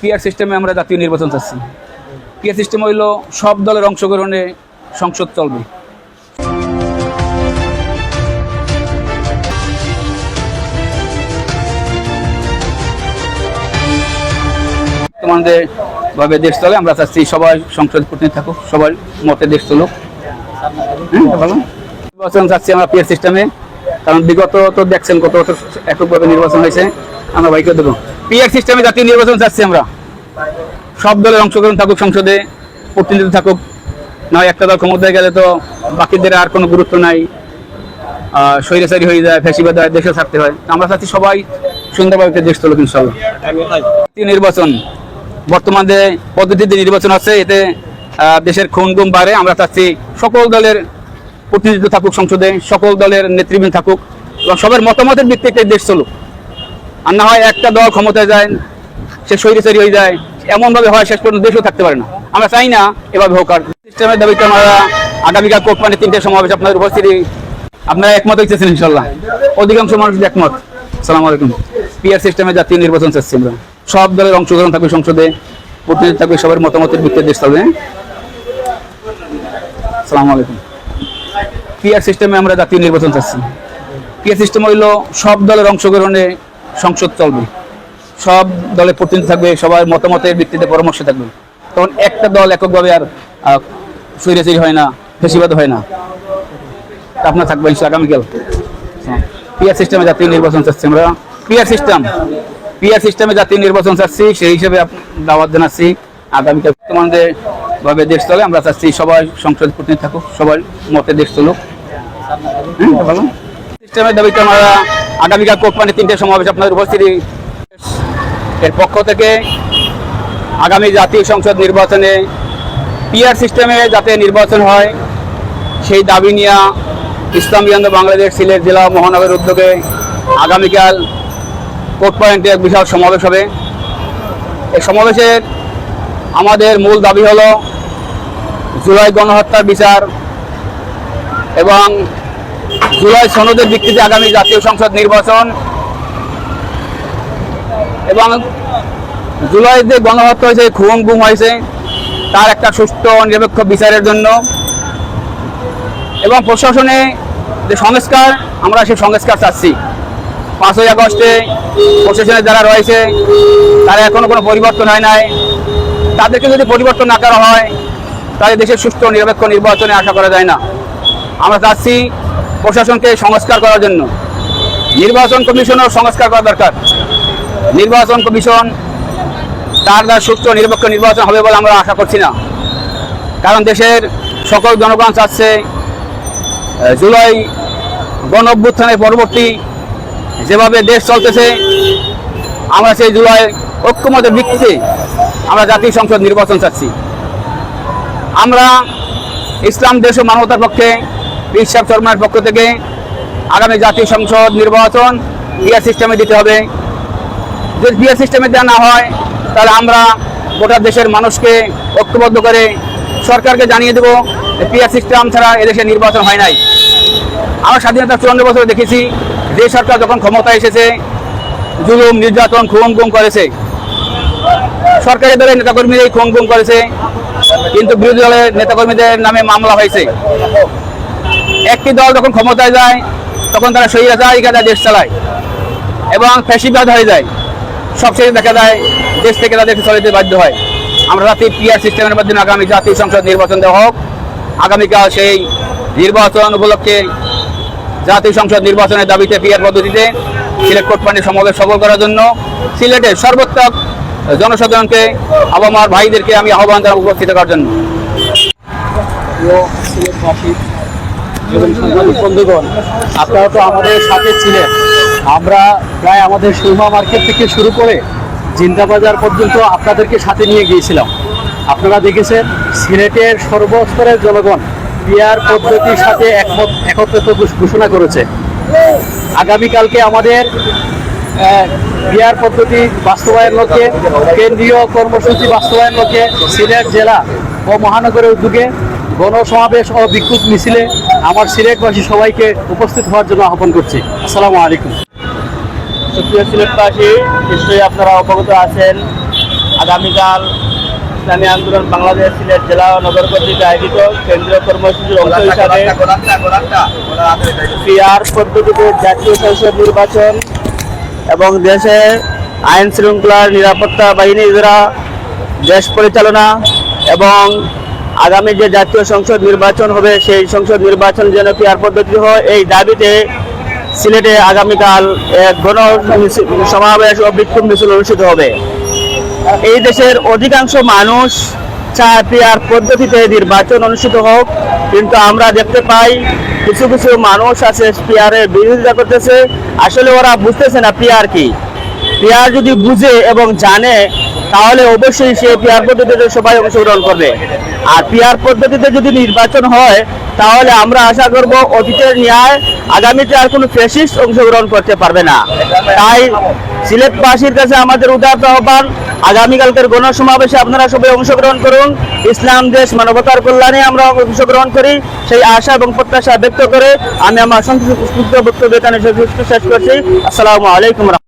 Peer সিস্টেমে আমরা জাতীয় নির্বাচন চাচ্ছি। পিয়ার সিস্টেম হইল সব দলের অংশগ্রহণে সংসদ চলবে। ভাবে দেশ চলে আমরা চাচ্ছি সবাই সংসদ প্রতিনিধি থাকুক সবার মতে দেশ চলুক। হ্যাঁ, নির্বাচন চাচ্ছি আমরা পিয়ার সিস্টেমে। কারণ বিগত তো দেখছেন কত কত এককভাবে নির্বাচন হয়েছে, আমরা ভাইকে দেবো। পিয়ার সিস্টেমে জাতীয় নির্বাচন চাচ্ছি আমরা। সব দলের অংশগ্রহণ থাকুক সংসদে, প্রতিনিধি থাকুক, নয় একটা দল ক্ষমতায় গেলে তো বাকিদের আর কোনো গুরুত্ব নাই। স্বৈরাচারী হয়ে যায়, ফ্যাসিবাদ হয় দেশে থাকতে হয়। আমরা চাচ্ছি সবাই সুন্দরভাবে দেশ চলুক জাতীয় নির্বাচন, বর্তমানে পদ্ধতিতে নির্বাচন আছে, এতে দেশের খুন গুম বাড়ে। আমরা চাচ্ছি সকল দলের প্রতিনিধিত্ব থাকুক সংসদে, সকল দলের নেতৃবৃন্দ থাকুক এবং সবার মতামতের ভিত্তিতে দেশ চলুক। আর না হয় একটা দল ক্ষমতায় যায়, সে স্বৈরাচারী হয়ে যায়, এমনভাবে হয় শেষ পর্যন্ত দেশও থাকতে পারে না। আমরা চাই না এভাবে হোক। আর সিস্টেমের দাবিতে আমরা আগামীকাল কোর্টমানে তিনটে সমাবেশ আপনাদের উপস্থিতি, আপনারা একমত হইতেছেন ইনশাল্লাহ অধিকাংশ মানুষ একমত। সালাম আলাইকুম। পিআর সিস্টেমে জাতীয় নির্বাচন চাচ্ছি আমরা। সব দলের অংশগ্রহণ থাকবে সংসদে প্রতিনিধি থাকবে সবার মতামতের ভিত্তিতে দেশ চলবে। সালাম আলাইকুম। পিআর সিস্টেমে আমরা জাতীয় নির্বাচন চাচ্ছি। পিআর সিস্টেম হইল সব দলের অংশগ্রহণে সংসদ চলবে। সব দলের প্রতিনিধি থাকবে সবার মতামতের ভিত্তিতে পরামর্শ থাকবে। তখন একটা দল এককভাবে আর আহ, স্বৈরাচারী হয় না ফেসিবাদ হয় না। আপনার থাকবে আগামীকাল। পিআর সিস্টেমে জাতীয় নির্বাচন চাচ্ছি আমরা। পিআর সিস্টেম পিআর সিস্টেমে জাতীয় নির্বাচন চাচ্ছি সেই হিসেবে দাওয়াত জানাচ্ছি। আগামীকাল তোমাদের ভাবে দেশ চলে আমরা চাচ্ছি সবাই সংসদ প্রতিনিধি থাকুক সবার মতে দেশ চলুক। হ্যাঁ, সিস্টেমের দাবিতে আমরা আগামীকাল কোর্টমানে তিনটে সমাবেশ আপনাদের উপস্থিতি। এর পক্ষ থেকে আগামী জাতীয় সংসদ নির্বাচনে পিআর সিস্টেমে যাতে নির্বাচন হয় সেই দাবি নিয়ে ইসলামী আন্দোলন বাংলাদেশ সিলেট জেলা মহানগরের উদ্যোগে আগামীকাল কোর্ট পয়েন্টে এক বিশাল সমাবেশ হবে। এই সমাবেশের আমাদের মূল দাবি হলো জুলাই গণহত্যার বিচার এবং জুলাই সনদের ভিত্তিতে আগামী জাতীয় সংসদ নির্বাচন এবং জুলাই যে গণহত্যা হয়েছে, খুন গুম হয়েছে, তার একটা সুষ্ঠু নিরপেক্ষ বিচারের জন্য। এবং প্রশাসনে যে সংস্কার, আমরা সেই সংস্কার চাচ্ছি। পাঁচই আগস্টে প্রশাসনে যারা রয়েছে, তারা এখনও কোনো পরিবর্তন হয় নাই। তাদেরকে যদি পরিবর্তন না করা হয়, তাহলে দেশের ও নিরপেক্ষ নির্বাচনে আশা করা যায় না। আমরা চাচ্ছি প্রশাসনকে সংস্কার করার জন্য। নির্বাচন কমিশনও সংস্কার করা দরকার। নির্বাচন কমিশন তার দ্বারা ও নিরপেক্ষ নির্বাচন হবে বলে আমরা আশা করছি না। কারণ দেশের সকল জনগণ চাচ্ছে জুলাই গণ অভ্যুত্থানের পরবর্তী যেভাবে দেশ চলতেছে, আমরা সেই জুলাই ঐক্যমতের ভিত্তিতে আমরা জাতীয় সংসদ নির্বাচন চাচ্ছি। আমরা ইসলাম, দেশ ও মানবতার পক্ষে বিশ্বাস শর্মার পক্ষ থেকে আগামী জাতীয় সংসদ নির্বাচন বিয়ার সিস্টেমে দিতে হবে। যদি বিয়ার সিস্টেমে দেওয়া না হয়, তাহলে আমরা গোটা দেশের মানুষকে ঐক্যবদ্ধ করে সরকারকে জানিয়ে দেবো পিয়ার সিস্টেম ছাড়া এদেশে নির্বাচন হয় নাই। আমরা স্বাধীনতা চুয়ান্ন বছরে দেখেছি, যে সরকার যখন ক্ষমতা এসেছে, জুলুম, নির্যাতন খুন গুম করেছে সরকারি দলের নেতাকর্মীরাই খুন গুম করেছে, কিন্তু বিরোধী দলের নেতাকর্মীদের নামে মামলা হয়েছে। একটি দল যখন ক্ষমতায় যায়, তখন তারা সহিরাচারী কাজে দেশ চালায় এবং ফ্যাসিবাদ হয়ে যায়। সবশেষে দেখা যায়, দেশ থেকে তাদেরকে চলে যেতে বাধ্য হয়। আমরা রাতে পিআর সিস্টেমের মাধ্যমে আগামী জাতীয় সংসদ নির্বাচন দেওয়া হোক। আগামীকাল সেই নির্বাচন উপলক্ষে জাতীয় সংসদ নির্বাচনের দাবিতে পিআর পদ্ধতিতে সিলেট কোর্টপানি সমাবেশ সফল করার জন্য সিলেটের সর্বোত্তক জনসাধারণকে, আবামার ভাইদেরকে আমি আহ্বান জানাব উপস্থিত করার জন্য। বন্ধুগণ, আপনারা তো আমাদের সাথে ছিলেন। আমরা প্রায় আমাদের সুরমা মার্কেট থেকে শুরু করে জিন্দাবাজার পর্যন্ত আপনাদেরকে সাথে নিয়ে গিয়েছিলাম। আপনারা দেখেছেন, সিলেটের সর্বস্তরের জনগণ পিয়ার পদ্ধতির সাথে একমত একত্রিত ঘোষণা করেছে। আগামীকালকে আমাদের বিয়ার পদ্ধতি বাস্তবায়ন লক্ষ্যে কেন্দ্রীয় কর্মসূচি বাস্তবায়ন লক্ষ্যে সিলেট জেলা ও মহানগরের উদ্যোগে গণসমাবেশ ও বিক্ষোভ মিছিলে আমার সিলেটবাসী সবাইকে উপস্থিত হওয়ার জন্য আহ্বান করছি। আসসালামু আলাইকুম। সুপ্রিয় সিলেটবাসী নিশ্চয়ই আপনারা অবগত আছেন আগামীকাল ইসলামী আন্দোলন বাংলাদেশ সিলেট জেলা ও নগর কর্তৃক আয়োজিত কেন্দ্রীয় কর্মসূচির অংশ হিসাবে পিআর পদ্ধতিতে জাতীয় সংসদ নির্বাচন এবং দেশে আইন শৃঙ্খলার নিরাপত্তা বাহিনী দ্বারা দেশ পরিচালনা এবং আগামী যে জাতীয় সংসদ নির্বাচন হবে, সেই সংসদ নির্বাচন যেন পিআর পদ্ধতি হয়, এই দাবিতে সিলেটে আগামীকাল এক গণ সমাবেশ ও বিক্ষোভ মিছিল অনুষ্ঠিত হবে। এই দেশের অধিকাংশ মানুষ চায় পদ্ধতিতে নির্বাচন অনুষ্ঠিত হোক। কিন্তু আমরা দেখতে পাই কিছু কিছু মানুষ আছে পিআরের বিরোধিতা করতেছে। আসলে ওরা বুঝতেছে না পিআর কি। পিআর যদি বুঝে এবং জানে, তাহলে অবশ্যই সে পিআর পদ্ধতিতে সবাই অংশগ্রহণ করবে। আর পিআর পদ্ধতিতে যদি নির্বাচন হয়, তাহলে আমরা আশা করব অতীতের ন্যায় আগামীতে আর কোনো ফেসিস্ট অংশগ্রহণ করতে পারবে না। তাই সিলেটবাসীর কাছে আমাদের উদার আহ্বান আগামীকালকের গণসমাবেশে আপনারা সবাই অংশগ্রহণ করুন। ইসলাম, দেশ, মানবতার কল্যাণে আমরা অংশগ্রহণ করি। সেই আশা এবং প্রত্যাশা ব্যক্ত করে আমি আমার সংক্ষিপ্ত বক্তব্য এখানে শেষ করছি। আসসালামু আলাইকুম